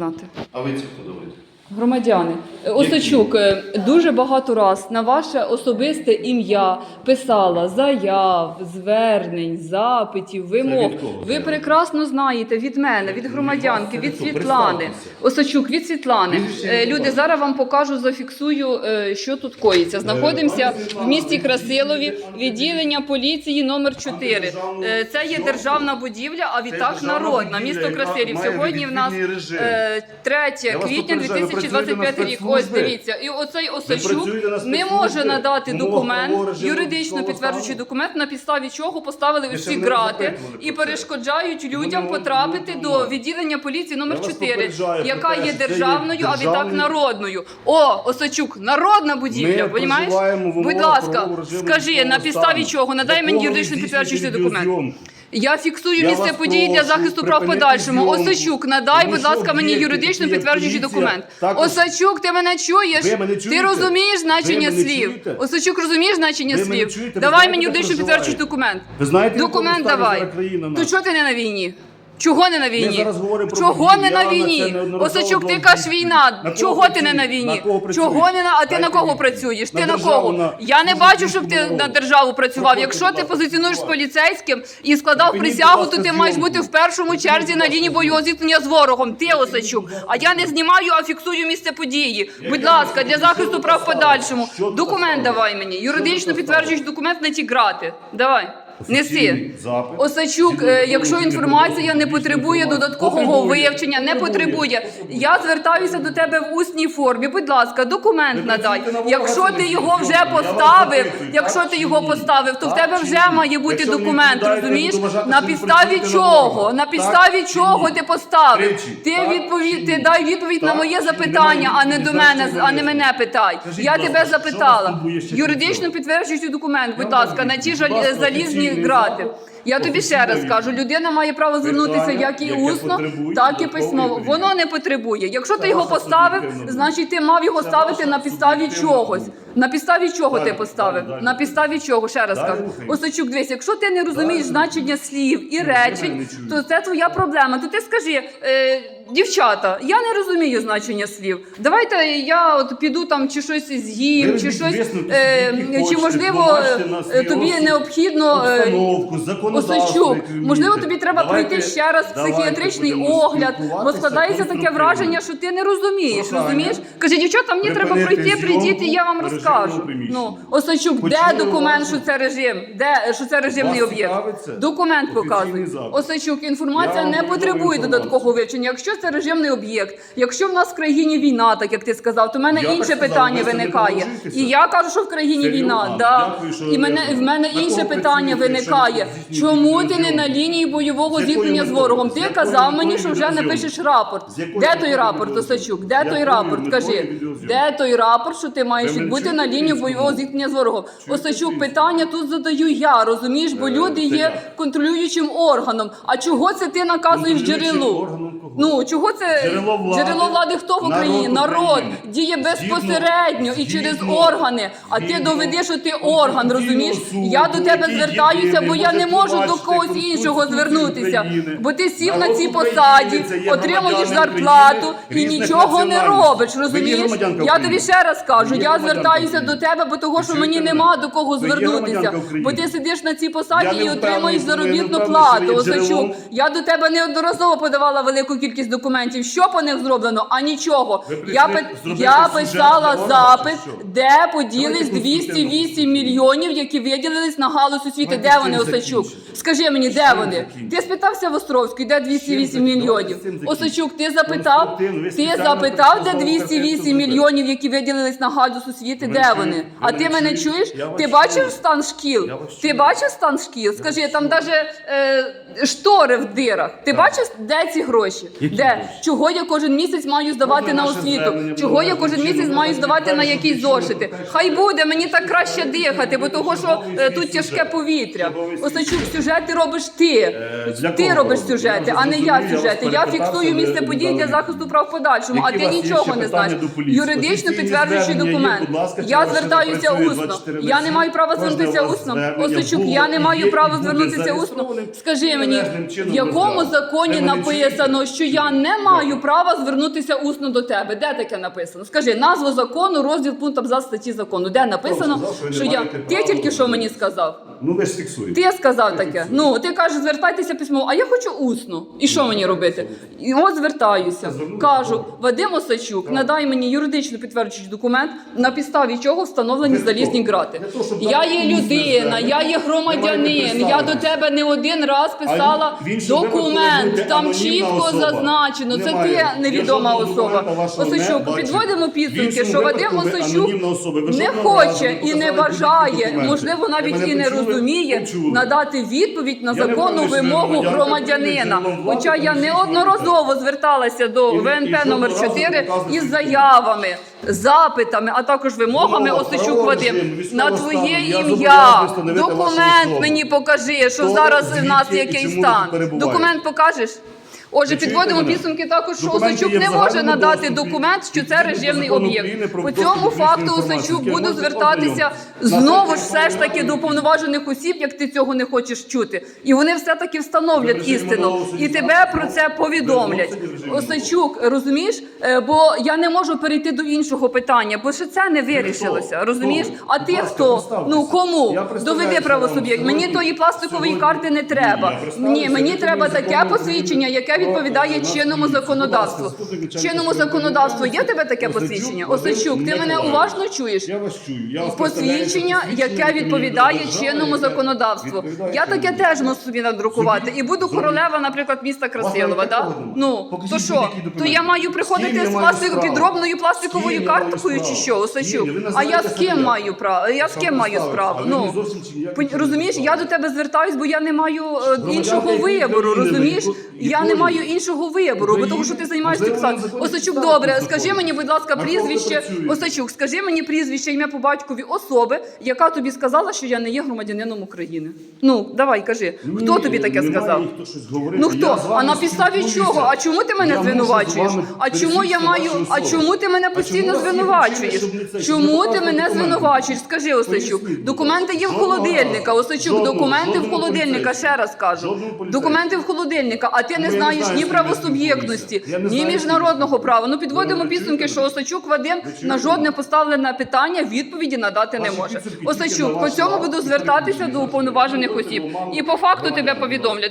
знати. А ви це подумаєте? Громадяни. Е, Осачук е, дуже багато раз на ваше особисте ім'я писала заяв, звернень, запитів, вимог. Ви прекрасно знаєте від мене, від громадянки, від Світлани. Осачук від Світлани. Люди зараз вам покажу, зафіксую, е, що тут коїться. Знаходимося в місті Красилові, відділення поліції номер 4 Це є державна будівля, а відтак народна. Місто Красилів. сьогодні в нас 3 квітня 2000 2025 рік. Ось дивіться, і оцей Осачук не може надати документ, юридично підтверджуючий документ, на підставі чого поставили усі грати і перешкоджають людям потрапити до відділення поліції номер 4 яка є державною, а відтак народною. О, Осачук, народна будівля. розумієш? Будь ласка, скажи на підставі чого надай мені юридично підтверджуючий документ. Я фіксую Я місце події для захисту прав подальшому. Осачук, надай, Тому будь що ласка, мені юридично об'єкти, підтверджуючий документ. також- Осачук, ти мене чуєш? Ви мене ти розумієш значення Ви слів? чуєте? Осачук, розумієш значення Ви мене слів? чуєте? Давай знаєте, мені юридично підтверджуючий документ. Ви знаєте, Документ давай. зараз То чого ти не на війні? Чого не на війні? Ми зараз говоримо про Чого не на війні? Осачук, ти кажеш війна. На Чого ти не на війні? На? Чого не на а ти на кого працюєш? Ти На на кого? на Я не бачу, щоб ти на державу працював. Якщо ти позиціонуєш з поліцейським і складав присягу, то ти маєш бути в першому черзі на лінії бойового зіткнення з ворогом. Ти Осачук. А я не знімаю, а фіксую місце події. Будь ласка, для захисту прав подальшому. Документ давай мені. Юридично підтверджуєш документ на ті грати. Давай. Е, не всі. запит. Осачук, якщо інформація не потребує додаткового Потребує. вивчення, не потребує. Я звертаюся до тебе в усній формі. Будь ласка, документ надай. Якщо ти його вже Я поставив, якщо ти його поставив, то в тебе вже має бути Якщо документ. Розумієш? На підставі чого? На підставі чи чого ти поставив? Тричі. Ти Так відповідь, ти дай відповідь на моє запитання, а не до мене, а не мене питай. Я тебе запитала. Юридично цього? документ, будь ласка, на ті жаль- залізні вмів грати. Я тобі ще раз кажу, людина має право звернутися як і усно, так і письмово. Воно не потребує. Якщо ти його поставив, значить ти мав його ставити на підставі чогось. На підставі чого ти поставив? На підставі чого? Ще раз кажу. Осочук, дивись, якщо ти не розумієш значення слів і речень, то це твоя проблема. То ти скажи, е, дівчата, я не розумію значення слів. Давайте я от піду там чи щось з'їм, чи щось е, чи можливо е, тобі необхідно. е, Установку, Осадчук, можливо, тобі треба давайте, пройти ще раз психіатричний огляд, бо складається таке враження, що ти не розумієш. Розумієш? Каже, дівчата, мені треба пройти, прийдіть, я вам розкажу. Ну, Осадчук, де документ, що це режим? Де що це режимний об'єкт? Документ показує. Осадчук, інформація не потребує додаткового вивчення. Якщо це режимний об'єкт, якщо в нас в країні війна, так як ти сказав, то в мене інше питання виникає. І я кажу, що в країні війна. І мене в мене інше питання виникає. Чому ти не на лінії бойового З зіткнення з ворогом? Ти казав мені, що вже відеозйомки? напишеш рапорт. Де той рапорт. Осачук? Де той рапорт? Кажи, де той рапорт, що ти маєш відбути на лінії бойового зіткнення з ворогом? Осачук, питання тут задаю я, розумієш, бо люди є контролюючим органом. А чого це ти наказуєш Контролюючим джерелу? органом Ну чого це джерело влади, джерело влади хто в Україні? Народ, народ діє безпосередньо згідно, і через згідно, органи. А згідно, ти доведеш, що ти орган, розумієш? Суду, я до тебе звертаюся, бо я не можу до когось іншого звернутися. України, бо ти сів на цій посаді, отримуєш зарплату і нічого не робиш. Розумієш? Я тобі ще раз кажу, я звертаюся до тебе, бо того, що мені нема до кого звернутися. Бо ти сидиш на цій посаді і отримуєш заробітну плату. Осачук. Я до тебе неодноразово подавала велику кількість кількість документів, що по них зроблено, а нічого. Ви Я, прийшли пи- Я писала для запит, де поділись Давайте 208 мільйонів, які виділились на галузь освіти. Давайте Де вони, Осачук? Скажи мені, де Чим вони? закінчимо? Ти спитався в Островській, де 208 Чим мільйонів? Осачук, ти запитав? Ти запитав, де пропонував конкретну 208 мільйонів, які виділились на галузь освіти? Де вони? А ти мене чуєш? Ти бачив стан шкіл? Ти бачив стан шкіл? Скажи, там навіть е, штори в дирах. Ти бачиш, де ці гроші? Які Де? гроші? Чого я кожен місяць маю здавати Можна на освіту? Чого я кожен місяць маю здавати на якісь зошити? Хай буде, мені так краще дихати, бо того, що е, тут тяжке повітря. Осачук, сюжети робиш ти. Ти робиш сюжети, а не я сюжети. Я фіксую місце подій для захисту прав в подальшому, а ти нічого не знаєш. Юридично підтверджуючи документ. Я звертаюся усно. Я не маю права звернутися у усно. Осачук, я не маю і права звернутися усно. Скажи мені, в якому законі написано, що я не маю права звернутися усно до тебе. Де таке написано? Скажи назву закону, розділ пункт абзац статті закону. Де написано, сказав, що не що я маєте ти права тільки що мені сказав. Ну ви ж фіксуєте. Ти сказав таке. Ну ти кажеш, звертайтеся письмово, а я хочу усно. І що мені робити? І от звертаюся. Кажу, Вадим Осачук, надай мені юридично підтверджуючий документ, на підставі чого встановлені залізні грати. Для того, щоб Я дати є людина, я є громадянин. Я до тебе не один раз писала А документ. Там анонімна чітко особа. Зазначено. Це ти невідома особа. бачив. підводимо підсумки, що Вадим. Ви не хоче і не бажає, можливо, навіть і не розуміє надати відповідь на законну вимогу громадянина. Хоча я неодноразово зверталася до ВНП номер разу 4 із заявами, запитами, а також вимогами Мова, Осичук Вадим на твоє ім'я. Документ мені покажи, що зараз в нас який стан. Документ покажеш. Отже, підводимо підсумки також, що Осачук не може надати документ, що це режимний об'єкт. По цьому факту Осачук буде звертатися знову ж все ж таки до Ради. повноважених осіб, як ти цього не хочеш чути. І вони все-таки встановлять істину. І тебе про це повідомлять. Осачук, розумієш? Е, Бо я не можу перейти до іншого питання, бо ще це не вирішилося. Розумієш? А ти хто? Ну кому? Доведи правосуб'єкт. Мені тої пластикової карти не треба. Ні, мені треба таке посвідчення, яке України відповідає чинному законодавству. Чинному законодавству є тебе таке посвідчення? Осачук, ти мене уважно чуєш? Я вас чую. Я Посвідчення, яке відповідає чинному законодавству. Я таке теж можу собі надрукувати. І буду королева, наприклад, міста Красилова. Да? Ну то що? То я маю приходити з маю підробною пластиковою маю карткою чи що? Ні, А я з ким маю право? Я з ким маю справу? Ну розумієш, я до тебе звертаюсь, бо я не маю е, іншого вибору. Розумієш? Я не якої? Маю іншого вибору, бо тому що ти займаєшся законні Осачук, добре, скажи мені, будь ласка, прізвище? Осачук, скажи мені прізвище, ім'я по батькові особи, яка тобі сказала, що я не є громадянином України. Ну, давай, кажи, хто тобі таке сказав? Ну хто? А на підставі чого? А чому ти мене звинувачуєш? А чому я маю? А чому ти мене постійно звинувачуєш? Чому ти мене звинувачуєш? Скажи, Осачук. Документи є в холодильника. Осачук, документи в холодильника. Ще раз кажу. Документи в холодильника, а ти не Ну, не знаєш ні правосуб'єктності, ні міжнародного права. Ну підводимо підсумки, що? Осачук Вадим на жодне поставлене питання відповіді надати не може. Осачук, по цьому буду звертатися до уповноважених осіб. І по факту тебе повідомлять.